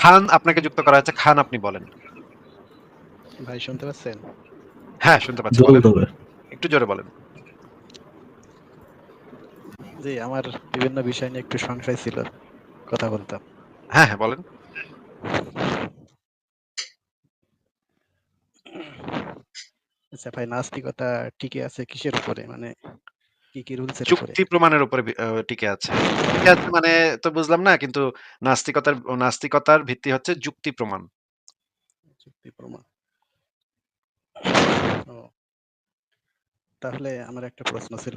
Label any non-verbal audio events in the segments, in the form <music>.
খান আপনাকে যুক্ত করা হয়েছে। খান আপনি বলেন। ভাই শুনতে পাচ্ছেন? হ্যাঁ শুনতে পাচ্ছি একটু জোরে বলেন। জি আমার বিভিন্ন বিষয় নিয়ে একটু সংশয় ছিল কথা বলতাম। হ্যাঁ হ্যাঁ বলেন। আচ্ছা ভাই নাস্তিকতা টিকে আছে কিসের উপরে? মানে কি কি রুলস এর উপরে? যুক্তি প্রমাণের উপরে বি- টিকে আছে। টিকে আছে মানে তো বুঝলাম না কিন্তু নাস্তিকতার নাস্তিকতার ভিত্তি হচ্ছে যুক্তি প্রমাণ। যুক্তি প্রমাণ। ও তাহলে আমার একটা প্রশ্ন ছিল।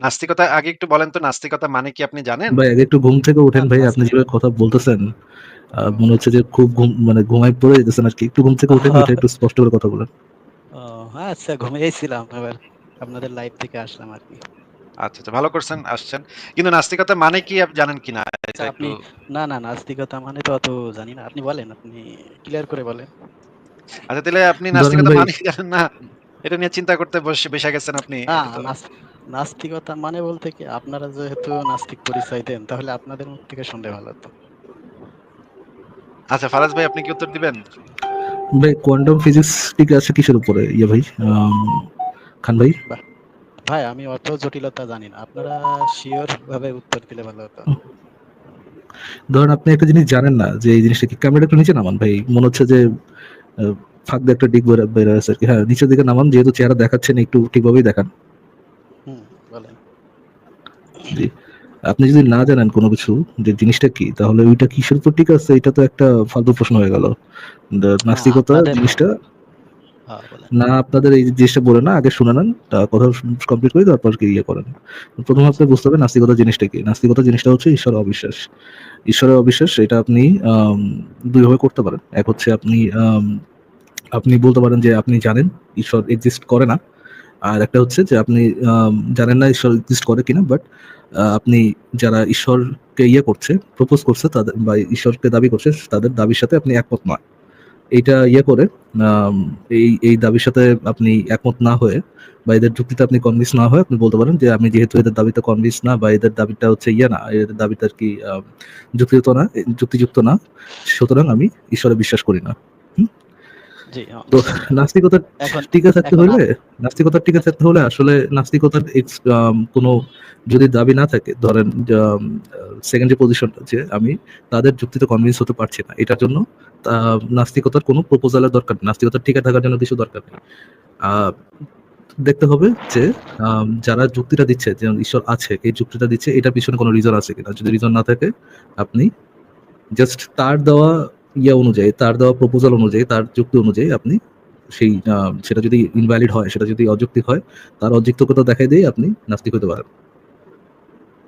নাস্তিকতা আগে একটু বলেন তো নাস্তিকতা মানে কি আপনি জানেন? ভাই আগে একটু ঘুম থেকে উঠেন ভাই আপনি যেভাবে কথা বলতেছেন আহ, মনে হচ্ছে যে খুব ঘুম মানে ঘুমায় পড়ে যেতেছেন আর কি। একটু ঘুম থেকে উঠেন <laughs> উঠে একটু স্পষ্ট করে কথা বলেন। ও হ্যাঁ আচ্ছা ঘুমিয়েছিলাম এবার। আপনাদের লাইভ থেকে আসলাম আর কি। আচ্ছা আচ্ছা ভালো করছেন আসছেন। কিন্তু নাস্তিকতা মানে কি আপনি জানেন কিনা এটা আচ্ছা, আপনি না না নাস্তিকতা মানে তো অত জানি না। আপনি বলেন আপনি ক্লিয়ার করে বলেন। আচ্ছা তাহলে আপনি নাস্তিকতা মানে কি জানেন না। এটা নিয়ে চিন্তা করতে বসে বসে গেছেন আপনি। নাস্তিকতা মানে বলতে কি আপনারা যেহেতু নাস্তিক পরিচয় দেন তাহলে আপনাদের মুখ থেকে শুনলে ভালো হতো। আচ্ছা ফারাজ ভাই আপনি কি উত্তর দিবেন? ভাই কোয়ান্টাম ফিজিক্স ঠিক আছে কিসের উপরে? ইয়ে ভাই খান ভাই? ভাই আমি অত জটিলতা জানি না। আপনারা শিওর ভাবে উত্তর দিলে ভালো হতো। ধরেন আপনি একটা জিনিস জানেন না যে এই জিনিসটা কি ক্যামেরা একটু নিচে নামান ভাই? মনে হচ্ছে যে ফাঁক দিয়ে একটা ডিগ বের- হয়েছে আর কি। হ্যাঁ নিচের দিকে নামান যেহেতু চেহারা দেখাচ্ছেন একটু ঠিকভাবেই দেখান। হুম বলেন। আপনি যদি না জানেন কোনো কিছু যে জিনিসটা কি তাহলে ওইটা কিসের উপর ঠিক আছে? এটা তো একটা ফালতু প্রশ্ন হয়ে গেল। নাস্তিকতা জিনিসটা না, আপনাদের এই জিনিসটা বলে না, আগে শুনে নেন কথা কমপ্লিট করে তারপর কি ইয়ে করেন। প্রথম আপনি বুঝতে হবে নাস্তিকতা জিনিসটা কি। নাস্তিকতা জিনিসটা হচ্ছে ঈশ্বর অবিশ্বাস। ঈশ্বরের অবিশ্বাস, এটা আপনি দুইভাবে করতে পারেন। এক হচ্ছে আপনি আপনি বলতে পারেন যে আপনি জানেন ঈশ্বর এক্সিস্ট করে না। আর একটা হচ্ছে যে আপনি জানেন না ঈশ্বর এক্সিস্ট করে কিনা বাট আপনি যারা ঈশ্বরকে ইয়ে করছে প্রপোজ করছে, তাদের বা ঈশ্বরকে দাবি করছে, তাদের দাবির সাথে আপনি একমত নয়। এইটা ইয়ে করে এই এই দাবির সাথে আপনি একমত না হয়ে বা এদের যুক্তিতে আপনি কনভিন্স না হয়ে আপনি বলতে পারেন যে আমি যেহেতু এদের দাবিতে কনভিন্স না বা এদের দাবিটা হচ্ছে ইয়ে না এদের দাবিটা আর কি যুক্তিযুক্ত না যুক্তিযুক্ত না সুতরাং আমি ঈশ্বরে বিশ্বাস করি না। তো নাস্তিকতার এখন টিকে থাকতে হলে নাস্তিকতার টিকে থাকতে হলে আসলে নাস্তিকতার কোনো যদি দাবি না থাকে ধরেন সেকেন্ড যে পজিশন যে আমি তাদের যুক্তিতে কনভিন্স হতে পারছি না এটার জন্য নাস্তিকতার কোনো প্রপোজালের দরকার নেই। নাস্তিকতার টিকে থাকার জন্য কিছু দরকার নেই। দেখতে হবে যে যারা যুক্তিটা দিচ্ছে যে ঈশ্বর আছে এই যুক্তিটা দিচ্ছে এটার পিছনে কোনো রিজন আছে কিনা। যদি রিজন না থাকে আপনি জাস্ট তার দেওয়া ইয়া অনুযায়ী তার দেওয়া প্রপোজাল অনুযায়ী তার যুক্তি অনুযায়ী আপনি সেই সেটা যদি ইনভ্যালিড হয় সেটা যদি অযৌক্তিক হয় তার অযৌক্তিকতা দেখাই দিয়ে আপনি নাস্তিক হতে পারেন।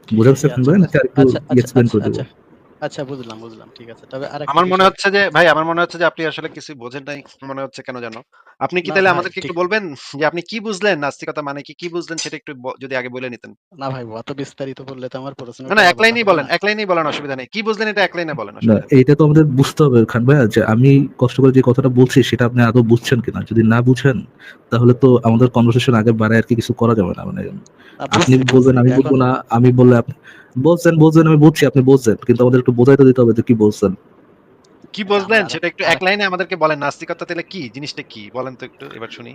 বুঝা গেছে আচ্ছা, ভাই? নাকি আচ্ছা আচ্ছা এক্সপ্লেন করে আচ্ছা, দেবো? আচ্ছা বুঝলাম বুঝলাম ঠিক আছে। তবে আর আমার মনে হচ্ছে যে ভাই আমার মনে হচ্ছে যে আপনি আসলে কিছু বোঝেন নাই মনে হচ্ছে কেন জানো? আপনি কি তাহলে ভাই, আমাদেরকে একটু বলবেন যে আপনি কি বুঝলেন নাস্তিকতা মানে কি? কি বুঝলেন সেটা একটু যদি আগে বলে নিতেন। না ভাই অত বিস্তারিত বললে তো আমার প্রশ্ন না না এক লাইনেই বলেন এক লাইনেই বলেন অসুবিধা নেই। কি বুঝলেন এটা এক লাইনে বলেন না অসুবিধা এইটা তো আমাদের বুঝতে হবে খান ভাইয়া যে আমি কষ্ট করে যে কথাটা বলছি সেটা আপনি আদৌ বুঝছেন কিনা? যদি না বুঝেন তাহলে তো আমাদের কনভারসেশন আগে বাড়ায় আর কি কিছু করা যাবে না মানে আপনি বলবেন আমি বলব না আমি বললে আপনি বলছেন বলছেন আমি বুঝছি আপনি বলছেন কিন্তু আমাদের একটু বোঝাইতে দিতে হবে যে কি বলছেন। কি আমার- সেটা একটু এক লাইনে আমাদেরকে বলেন নাস্তিকতা তাহলে কি? জিনিসটা কি? বলেন তো একটু এবার শুনি।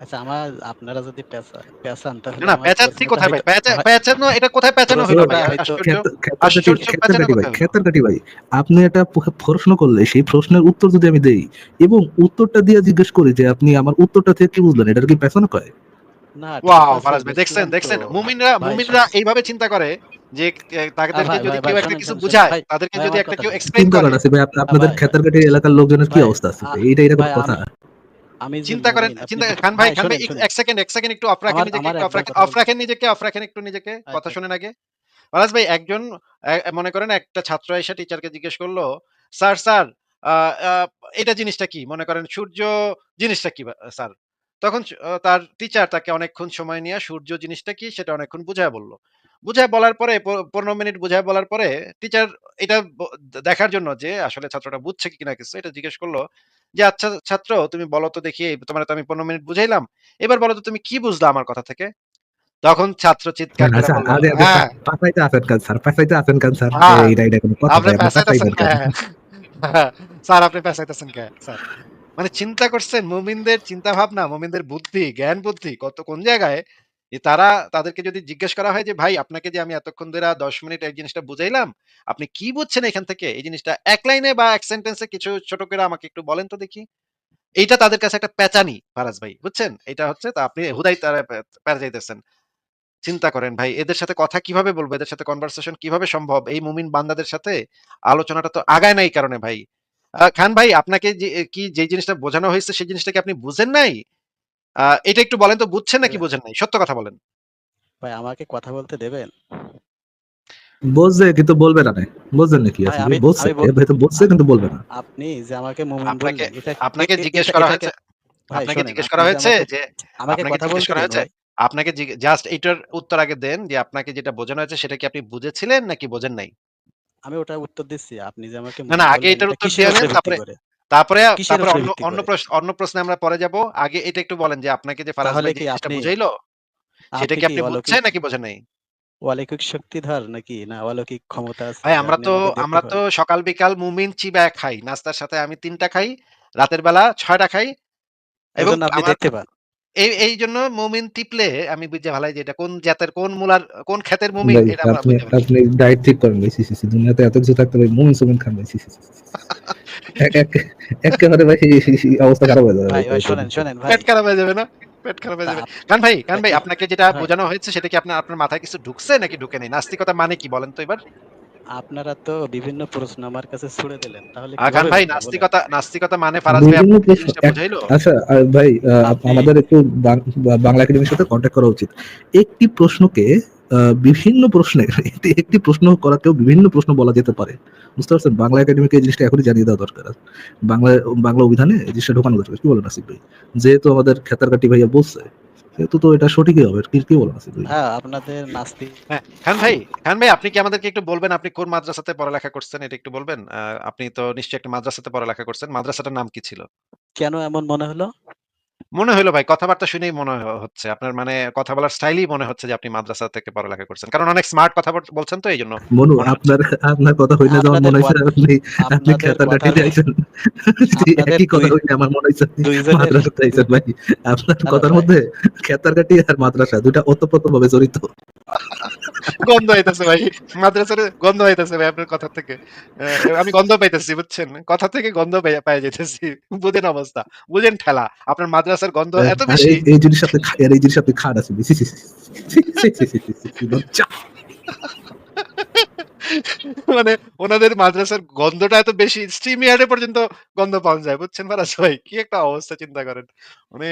আচ্ছা আমার আপনারা যদি পেঁচা পেঁচান তাহলে না না পেঁচাচ্ছি কোথায় ভাই? পেঁচা পেঁচানো এটা কোথায় পেঁচানো হলো ভাই? কাটি ভাই কোথায় কাটি ভাই আপনি একটা প- প্রশ্ন করলে সেই প্রশ্নের উত্তর যদি আমি দেই এবং উত্তরটা দিয়ে জিজ্ঞেস করি যে আপনি আমার উত্তরটা থেকে কি বুঝলেন এটা কি পেছানো কয়? না ওয়াও ফারাজ ভাই দেখছেন দেখছেন মুমিনরা মুমিনরা এইভাবে চিন্তা করে যে তাদেরকে যদি কেউ একটা কিছু শোনেন, তাদেরকে যদি একটা কথা কেউ এক্সপ্লেইন করে। ভাই আপনাদের ভাই, এলাকার লোকজনের কি অবস্থা আছে? এইটা এরকম কথা। আমি চিন্তা করেন চিন্তা খান ভাই খান ভাই শোনেন, একটু- শোনেন। এক সেকেন্ড এক সেকেন্ড একটু অফ রাখেন নিজেকে একটু অফ রাখেন নিজেকে অফ রাখেন একটু নিজেকে কথা আচ্ছা। শুনেন আগে। ফারাজ ভাই একজন মনে করেন একটা ছাত্র এসে টিচারকে জিজ্ঞেস করল স্যার স্যার আহ, আহ, এটা জিনিসটা কি? মনে করেন সূর্য জিনিসটা কি স্যার? তখন তার টিচার তাকে অনেকক্ষণ সময় নিয়ে সূর্য জিনিসটা কি সেটা অনেকক্ষণ বুঝায় বলল। বুঝায় বলার পরে পনেরো মিনিট বুঝায় বলার পরে টিচার এটা দেখার জন্য যে আসলে ছাত্রটা বুঝছে কি না কিছু এটা জিজ্ঞেস করল যে আচ্ছা ছাত্র তুমি বলো তো দেখি তোমার তো আমি পনেরো মিনিট বুঝাইলাম এবার বলো তো তুমি কি বুঝলা আমার কথা থেকে? তখন ছাত্র চিৎকার করে আচ্ছা বলল, আরে আপনি "হ্যাঁ, পাতাইতে আছেন কেন কেন কোনো পেঁচাইতেছেন কে? স্যার আপনি পেঁচাইতেছেন কে? স্যার? মানে চিন্তা করছেন মুমিনদের চিন্তা ভাবনা, মুমিনদের বুদ্ধি, জ্ঞান বুদ্ধি কত কোন জায়গায় যে তারা তাদেরকে যদি জিজ্ঞেস করা হয় যে ভাই আপনাকে যে আমি এতক্ষণ ধরে ১০ মিনিট এই জিনিসটা বুঝাইলাম, আপনি কি বুঝছেন এখান থেকে? এই জিনিসটা এক লাইনে বা এক সেন্টেন্সে কিছু ছোট করে আমাকে একটু বলেন তো দেখি। এইটা তাদের কাছে একটা পেঁচানি ফারাজ ভাই, বুঝছেন? এটা হচ্ছে তা আপনি হুদাই তারা পেঁচাইতেছেন। চিন্তা করেন ভাই এদের সাথে কথা কীভাবে বলব? এদের সাথে কনভারসেশন কীভাবে সম্ভব? এই মুমিন বান্দাদের সাথে আলোচনাটা তো আগায় নাই কারণে ভাই। খান ভাই আপনাকে কি যেই জিনিসটা বোঝানো হয়েছে সেই জিনিসটা কি আপনি বুঝেন নাই? এটা একটু বলেন তো বুঝছেন নাকি বোঝেন নাই? সত্য কথা বলেন। ভাই আমাকে কথা বলতে দেবেন? বুঝছে কিন্তু বলবে না নাকি বুঝছে তো বুঝছে কিন্তু বলবে না আপনি যে আমাকে আপনাকে আপনাকে জিজ্ঞেস করা হয়েছে আপনাকে জিজ্ঞেস করা হয়েছে যে আমাকে কথা জিজ্ঞেস করা হয়েছে আপনাকে জাস্ট এটার উত্তর আগে দেন যে আপনাকে যেটা বোঝানো হয়েছে সেটা কি আপনি বুঝেছিলেন নাকি বোঝেন নাই? আমি ওটা উত্তর দিচ্ছি। আপনি যে আমাকে না, না আগে এটার উত্তর দিয়ে নেন তারপরে তারপরে তারপরে অন্য অন্য প্রশ্ন অন্য প্রশ্নে আমরা পরে যাব। আগে এটা একটু বলেন যে আপনাকে যে ফারাজ ভাই জিনিসটা বুঝাইলো সেটা কি কি আপনি বুঝছেন নাকি বোঝেন নাই? অলৌকিক শক্তিধর নাকি না অলৌকিক ক্ষমতা আছে ভাই আমরা তো আমরা তো সকাল বিকাল মুমিন চিবা খাই। নাস্তার সাথে আমি তিনটা খাই। রাতের বেলা ছয়টা খাই। এবং আপনি দেখতে পান। এই এইজন্য মুমিন টিপলে আমি ফেলাই যে এটা কোন জাতের কোন মুলার কোন ক্ষেতের মুমিন ভাই এটা আমরা আপনি বুইঝা ফেলাই। আপনি ডায়েট ঠিক করেন ভাই সি সি সি দুনিয়াতে এত কিছু থাকতে ভাই মুমিন সুমিন খান ভাই সি সি সি, সি, সি। এক এক একেবারে ভাই অবস্থা খারাপ হয়ে যাবে ভাই শোনেন শোনেন ভাই। পেট খারাপ হয়ে যাবে না? পেট খারাপ হয়ে যাবে। কান ভাই, কান ভাই <laughs> আপনাকে যেটা বোঝানো হয়েছে সেটা কি আপনার আপনার মাথায় কিছু ঢুকছে নাকি ঢুকে নাই? নাস্তিকতা মানে কি বলেন তো এবার? আপনারা তো বিভিন্ন প্রশ্ন আমার কাছে ছুড়ে দিলেন। তাহলে আ ভাই নাস্তিকতা নাস্তিকতা মানে ফারাজ ভাই প্রশ্ন জিনিসটা বুঝাইলো? আচ্ছা আর ভাই আমাদের একটু বাংলা একাডেমির সাথে কন্ট্যাক্ট করা উচিত। একটি প্রশ্নকে আহ, বিভিন্ন প্রশ্নে একটি একটি প্রশ্ন করাকেও বিভিন্ন প্রশ্ন বলা যেতে পারে। বুঝতে পারছেন? বাংলা একাডেমিকে এই জিনিসটা এখনই জানিয়ে দেওয়া দরকার। বাংলা বাংলা অভিধানে এই জিনিসটা ঢোকানো দরকার। কি বলেন আসিফ ভাই? যেহেতু আমাদের খেতার কাটি ভাইয়া বলছে সেহেতু তো এটা সঠিকই হবে কি কি বলেন আসিফ ভাই হ্যাঁ আপনাদের নাস্তিক হ্যাঁ, খান ভাই, খান ভাই আপনি কি আমাদেরকে একটু বলবেন আপনি কোন মাদ্রাসাতে পড়ালেখা করছেন এটা একটু বলবেন? আপনি তো নিশ্চয়ই একটা মাদ্রাসাতে পড়ালেখা করছেন। মাদ্রাসাটার নাম কি ছিল? কেন এমন মনে হলো? মনে হইল ভাই কথাবার্তা শুনেই মনে হচ্ছে। আপনার মানে কথা বলার স্টাইলই মনে হচ্ছে যে আপনি মাদ্রাসা থেকে পড়ালেখা করছেন। কারণ অনেক স্মার্ট কথা বল বলছেন তো এইজন্য। মনু আপনার আপনার কথা হইলে যেমন মনে হয়েছে আপনি আপনি খেতার কাটি কথার- একই কথা আমার মনে দুইজনের মাদ্রাসাতে আইছেন ভাই আপনার কথার মধ্যে খেতার কাটি আর মাদ্রাসা দুইটা ওতপ্রোত ভাবে জড়িত গন্ধ আইতেছে ভাই মাদ্রাসার গন্ধ আইতেছে ভাই আপনার কথা থেকে আমি গন্ধ পাইতেছি বুঝছেন কথা থেকে গন্ধ পাই যেতেছি বুঝেন অবস্থা বুঝেন ঠেলা আপনার মাদ্রাসার গন্ধ এত বেশি এই জিনিস এই জিনিস আছে মানে ওনাদের মাদ্রাসার গন্ধটা এত বেশি স্ট্রিম ইয়ার্ডে পর্যন্ত গন্ধ পাওয়া যায় বুঝছেন ফারাজ ভাই কি একটা অবস্থা চিন্তা করেন মানে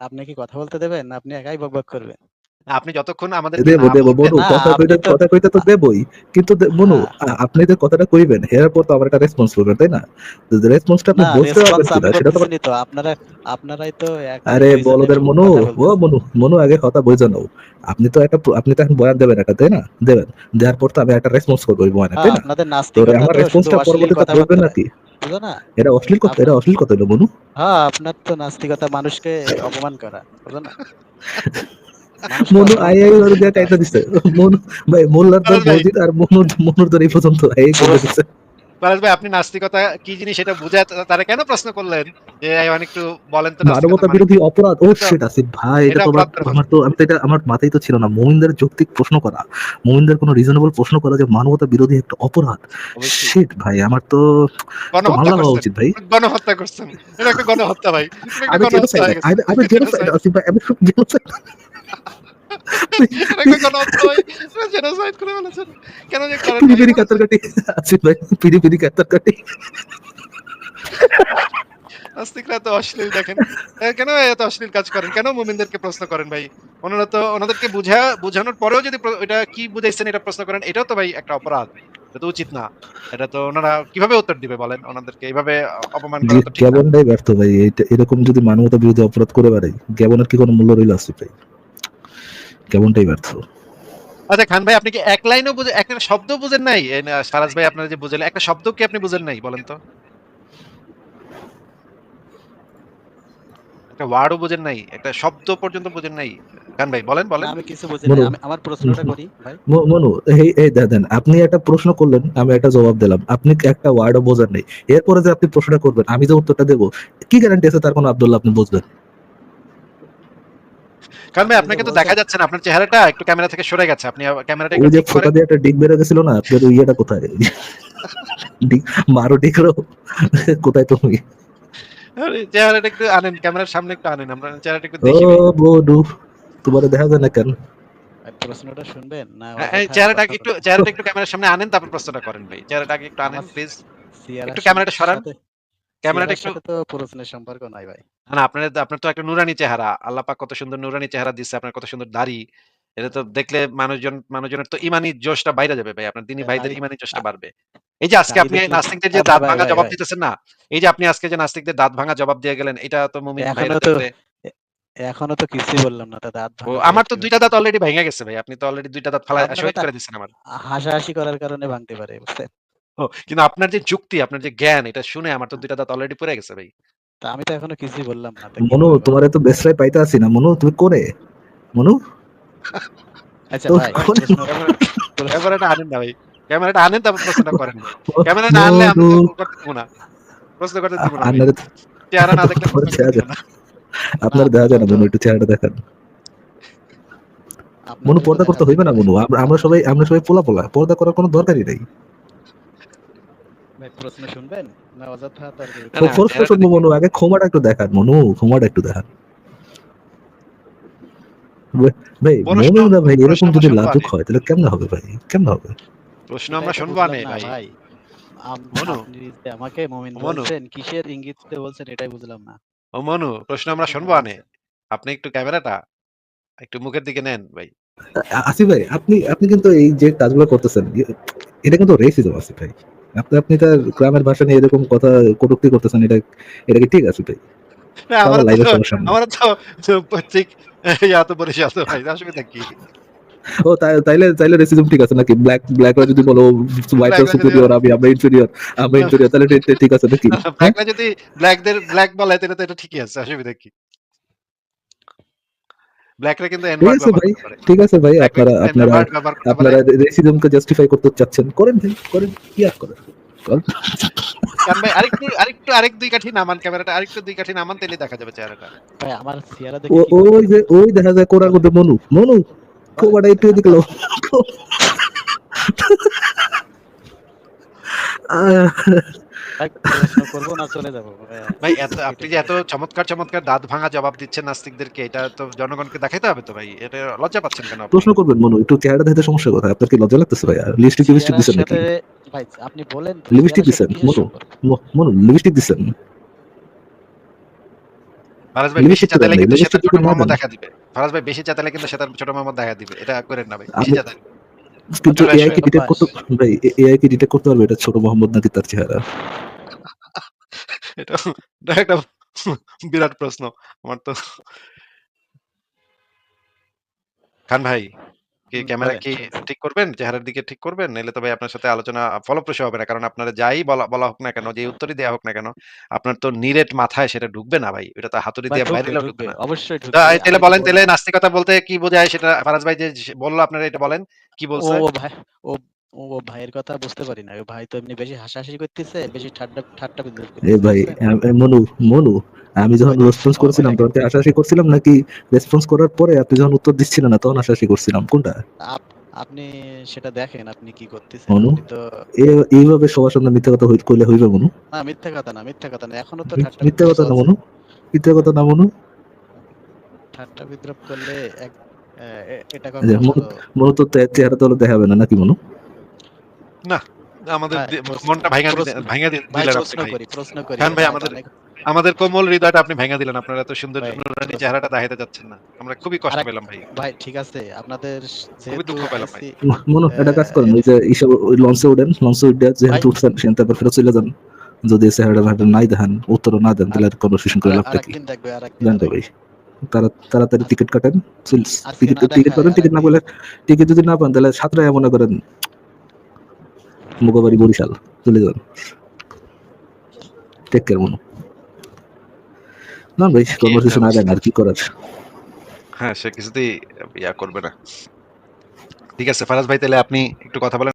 আপনি কি কথা বলতে দেবেন আপনি একাই বকবক করবেন আপনি যতক্ষণ আমাদেরকে দেবো দেবো বনু কথা কইতে কথা কইতে তো দেবই। কিন্তু বনু হ্যাঁ। আপনি যে কথাটা কইবেন এর পর তো আমার একটা রেসপন্স করবেন তাই না? রেসপন্সটা আপনি না বুঝতে পারবেন সেটা তো আপনারা আপনারাই তো আরে বলদের মনু ও মনু মনু আগে কথা বুঝে নাও। আপনি তো একটা আপনি তো এখন বয়ান দেবেন একটা তাই না? দেবেন। দেওয়ার পর তো আমি একটা রেসপন্স করব ওই বয়ানে তাই না? আপনাদের আমার রেসপন্সটা পরবর্তীতে বলবেন নাকি? এটা অশ্লীল কথা এটা অশ্লীল কথা মনু হ্যাঁ আপনার তো নাস্তিকতা মানুষকে অপমান করা বুঝো না? মানুষকে <laughs> মনু আই আই। ওর দিয়ে কাইটা দিছে <laughs> মনু ভাই মোল্লার দর। মসজিদ আর মনুর মনুর দর এই পর্যন্ত এই করে দিছে ফারাজ ভাই আপনি নাস্তিকতা কি জিনিস এটা বুঝে তারা কেন প্রশ্ন করলেন? যে আইমান একটু বলেন তো মানবতা মানে বিরোধী অপরাধ ও শিট আছে ভাই এটা তো আমার তো আমি তো এটা আমার মাথায় তো ছিল না মুমিনদের যৌক্তিক প্রশ্ন করা মুমিনদের কোনো রিজনেবল প্রশ্ন করা যে মানবতা বিরোধী একটা অপরাধ। শিট ভাই আমার তো মামলা হওয়া উচিত ভাই গণহত্যা করছেন। এটা একটা গণহত্যা ভাই। আমি জেনোসাইড জেনোসাইড ভাই আমি জেনোসাইড কেন যে করেন পিরি কাতার কাটি আছি ভাই পিরি পিরি কাতার কাটি নাস্তিকরা এত অশ্লীল দেখেন। কেন এত অশ্লীল কাজ করেন? কেন মুমিনদেরকে প্রশ্ন করেন ভাই? ওনারা তো ওনাদেরকে বুঝা বুঝানোর পরেও যদি এটা কি বুঝাইছেন এটা প্রশ্ন করেন এটাও তো ভাই একটা অপরাধ। এটা তো উচিত না। এটা তো ওনারা কীভাবে উত্তর দিবে বলেন? ওনাদেরকে এভাবে অপমান করা তো ঠিক না। ব্যর্থ ভাই এরকম যদি মানবতা বিরোধী অপরাধ করে বেড়াই কেবনের কি কোনো মূল্য রইল আছে ভাই কেবনটাই ব্যর্থ? আচ্ছা খান ভাই আপনি কি এক লাইনও বুঝে একটা শব্দ বুঝেন নাই? সারাজ ভাই আপনারা যে বুঝাইলেন একটা শব্দ কি আপনি বুঝেন নাই বলেন তো? একটা ওয়ার্ডও বোঝেন নাই একটা শব্দ পর্যন্ত বোঝেন নাই। খান ভাই বলেন বলেন। আমি কিছু বুঝি না আমি আমার প্রশ্নটা করি ভাই। মনু এই এই দেন আপনি একটা প্রশ্ন করলেন আমি একটা জবাব দিলাম। আপনি একটা ওয়ার্ডও বোঝার নেই। এরপরে যে আপনি প্রশ্নটা করবেন আমি যে উত্তরটা দেবো কি গ্যারান্টি আছে তার কোনো আব্দুল্লাহ আপনি বুঝবেন? খান ভাই আপনাকে তো দেখা যাচ্ছে না আপনার চেহারাটা একটু ক্যামেরা থেকে সরে গেছে আপনি ক্যামেরাটা ওই যে ফোটা দিয়ে একটা ডিগ বেরো গেছিল না আপনার ইয়েটা কোথায়? ডিগ- মারো ডিগরো কোথায় তুমি? চেহারাটা একটু আনেন ক্যামেরার সামনে একটু আনেন আমরা চেহারাটা একটু ও দেখি ভাই। বনু তোমার দেখা যায় না কেন? প্রশ্নটা শুনবেন না? হ্যাঁ, চেহারাটা একটু চেহারাটা একটু ক্যামেরার সামনে আনেন তারপর প্রশ্নটা করেন ভাই। চেহারাটা একটু আনেন প্লিজ একটু ক্যামেরাটা সরান। ক্যামেরাটা একটু তো প্রশ্নের সম্পর্ক নাই ভাই। না আপনার আপনার তো একটা নুরানি চেহারা। আল্লাহ পাক কত সুন্দর নুরানি চেহারা দিচ্ছে আপনার কত সুন্দর দাড়ি। এটা তো দেখলে মানুষজন মানুষজনের তো ইমানি জোশটা বাইরে যাবে ভাই আপনার দিনী ভাইদের দাড়ি- ইমানি জোশটা বাড়বে। এই যে আজকে দাড়ি আপনি দেখলে- নাস্তিকদের যে দাঁত ভাঙা জবাব দিতেছেন না এই যে আপনি আজকে যে নাস্তিকদের দাঁত ভাঙা জবাব দিয়ে গেলেন এটা তো মুমিন এখনও ভাইরা তো দেখলে এখনও তো কিছুই বললাম না তা দাঁত ও ভাঙা আমার তো কীভাবে? দুইটা দাঁত অলরেডি ভেঙে গেছে ভাই আপনি তো অলরেডি দুইটা দাঁত ফালা আপনার শহীদ করে দিচ্ছেন আমার। হাসাহাসি করার কারণে ভাঙতে পারে বুঝছেন ও কিন্তু আপনার যে যুক্তি আপনার যে জ্ঞান এটা শুনে আমার তো দুইটা দাঁত অলরেডি পড়ে গেছে ভাই। তা আমি তো এখনও কিছুই বললাম না মনু তোমার এত বেসরাই পাইতে আছি না। মনু তুমি করে মনু? আচ্ছা ভাই প্রশ্ন- প্রশ্ন- ক্যামেরাটা আনেন না ভাই। ক্যামেরাটা আনেন তারপর প্রশ্নটা করেন। ক্যামেরা না আনলে আমি করতে দেবো না। প্রশ্ন করতে দেবো না চেহারা না দেখলে প্রশ্ন। আপনার দেখা যায় না মনু একটু চেহারাটা দেখান। মনু পর্দা করতে হইবে না মনু। আমরা আমরা সবাই আমরা সবাই পোলা পোলা পর্দা করার কোনো দরকারই নেই। ভাই, প্রশ্ন শুনবেন? না অযথা শুনব মনু আগে ক্ষমাটা একটু দেখান মনু ক্ষমাটা একটু দেখান। ভাই- মনু না ভাই এরকম যদি লাজুক হয় তাহলে কেমন হবে ভাই? কেমন হবে? প্রশ্ন আমরা শুনব না ভাই। আপনি আমাকে মমিন বলছেন কিসের ইঙ্গিতে বলছেন এটাই বুঝলাম না। ও মনু প্রশ্ন আমরা শুনব আনে আপনি একটু ক্যামেরাটা একটু মুখের দিকে নেন ভাই। আসিফ ভাই আপনি আপনি কিন্তু এই যে কাজগুলো করতেছেন এটা কিন্তু রেসিজম আসিফ ভাই। আপনি আপনি তার গ্রামের ভাষা নিয়ে এরকম কথা কটুক্তি করতেছেন এটা এটা কি ঠিক আছে ভাই না, আমার তো তো ইয়া তো বরিশাল তো ভাই অসুবিধা কি ও তাইলে তাইলে রেসিজম ঠিক আছে নাকি? ব্ল্যাক ব্ল্যাকরা যদি বলো হোয়াইট Black যদি সুপিরিয়র আমি আমরা ইনফিরিয়র আমরা ইনফিরিয়র তাহলে ঠিক আছে নাকি? <laughs> ব্ল্যাকরা যদি ব্ল্যাকদের ব্ল্যাক বলে তাহলে তো এটা ঠিকই আছে অসুবিধা কি ব্ল্যাকরা কিন্তু ঠিক আছে ব্যবহার ভাই করে ঠিক আছে ভাই আপনারা আপনারা আপনারা রেসিজমকে জাস্টিফাই করতে চাচ্ছেন। করেন ভাই করেন কি আর করেন। ভাই আরেকটু আরেকটু আরেক দুই কাঠি নামান ক্যামেরাটা আরেকটু দুই কাঠি নামান তাহলে দেখা যাবে চেহারাটা। ভাই আমার সিয়ারা দেখে ওই যে ওই দেখা যায় কোরার মধ্যে মনু। মনু কোবাটা একটু এদিকে লো <laughs> আহ, করব না চলে যাব। ভাই, এত আপনি যে এত চমৎকার চমৎকার দাঁত ভাঙা জবাব দিচ্ছেন নাস্তিকদেরকে এটা তো জনগণকে দেখাইতে হবে তো ভাই। এটা লজ্জা পাচ্ছেন কেন প্রশ্ন করবেন মনু একটু চেহারা দেখতে সমস্যা কোথায়? আপনার কি লজ্জা লাগতেছে ভাই? লিপস্টিক লিপস্টিক নাকি? ভাই আপনি বলেন লিপস্টিক দিছেন, মনু? মনু লিপস্টিক দিচ্ছেন? ফারাজ ভাই বেশি চাতালে কিন্তু সেটা ছোট মোহাম্মদ দেখা দিবে। ফারাজ ভাই বেশি চাতালে কিন্তু সেটা ছোট মোহাম্মদ দেখা দিবে। এটা করেন না ভাই বেশি আপনি- চাতালে। কিন্তু এআই কি ডিটেক্ট করতে ভাই এআই কি ডিটেক্ট করতে পারবে এটা ছোট মোহাম্মদ নাকি তার চেহারা? এটা একটা বিরাট প্রশ্ন আমার তো। খান ভাই কি ক্যামেরা কি ঠিক করবেন? চেহারার দিকে ঠিক করবেন? নাহলে তো ভাই আপনার সাথে আলোচনা ফলপ্রসূ হবে না কারণ আপনারা যাই বলা বলা হোক না কেন যে উত্তরই দেওয়া হোক না কেন আপনার তো নিরেট মাথায় সেটা ঢুকবে না ভাই এটা তো হাতুড়ি দিয়ে ঢুকবে, বাইরে ঢুকবে না। অবশ্যই তাহলে বলেন তাহলে নাস্তিকতা বলতে কি বোঝায় সেটা? ফারাজ ভাই যে বলল আপনারা এটা বলেন কি বলছে? ও ভাই ও ও ভাইয়ের কথা বুঝতে পারি না। ভাই তো এমনি বেশি হাসাহাসি করতেছে বেশি ঠাট্টা ঠাট্টা বিদ্রুপ এ ভাই মনু মনু আমি যখন রেসপন্স করেছিলাম তখন আশাশি করছিলাম নাকি রেসপন্স করার পরে আপনি যখন উত্তর দিচ্ছিলেন না তখন আশাশি করছিলাম। কোনটা? আপনি সেটা দেখেন আপনি কি করতেছেন? আপনি তো এইভাবে সবার সামনে মিথ্যা কথা কইলে হইবে মনু? না মিথ্যা কথা না মিথ্যা কথা না এখনও তো ঠাট্টা মিথ্যা কথা না মনু? মিথ্যা কথা না মনু? ঠাট্টা বিদ্রুপ করলে এক এটা কখনো মন- মনু তে- চেহারা তো দেখাবে না নাকি মনু? আমাদের দি- প্রশ্ন- মনটা ভাঙা ভাঙা দিলেন প্রশ্ন করি প্রশ্ন করি। খান ভাই, আমাদের- আমাদের কোমল হৃদয়টা আপনি ভেঙে দিলেন। আপনারা এত সুন্দর নুরানি চেহারাটা দেখাইতে যাচ্ছেন না। আমরা খুবই কষ্ট পেলাম ভাই। ভাই ঠিক আছে। আপনাদের যেহেতু দুঃখ পেলাম ভাই। মনু এটা কাজ করেন। ওই যে ইসব ওই লঞ্চে উঠেন লঞ্চে উঠে যেহেতু উঠছেন সেখান ফেরত চলে যান। যদি চেহারাটা ভাটা নাই দেখান উত্তরও না দেন তাহলে কনভারসেশন করে জানতে ভাই তারা তাড়াতাড়ি টিকিট কাটেন টিকিট টিকিট করেন টিকিট না। বলে টিকিট যদি না পান তাহলে সাতটায় মনে করেন মুগবাড়ি বরিশাল চলে যান। টেক কেয়ার মনু। না ভাই কনভারসেশন আগে আর কি করার? হ্যাঁ সে কিছুতেই ইয়া করবে না। ঠিক আছে ফারাজ ভাই তাহলে আপনি একটু কথা বলেন।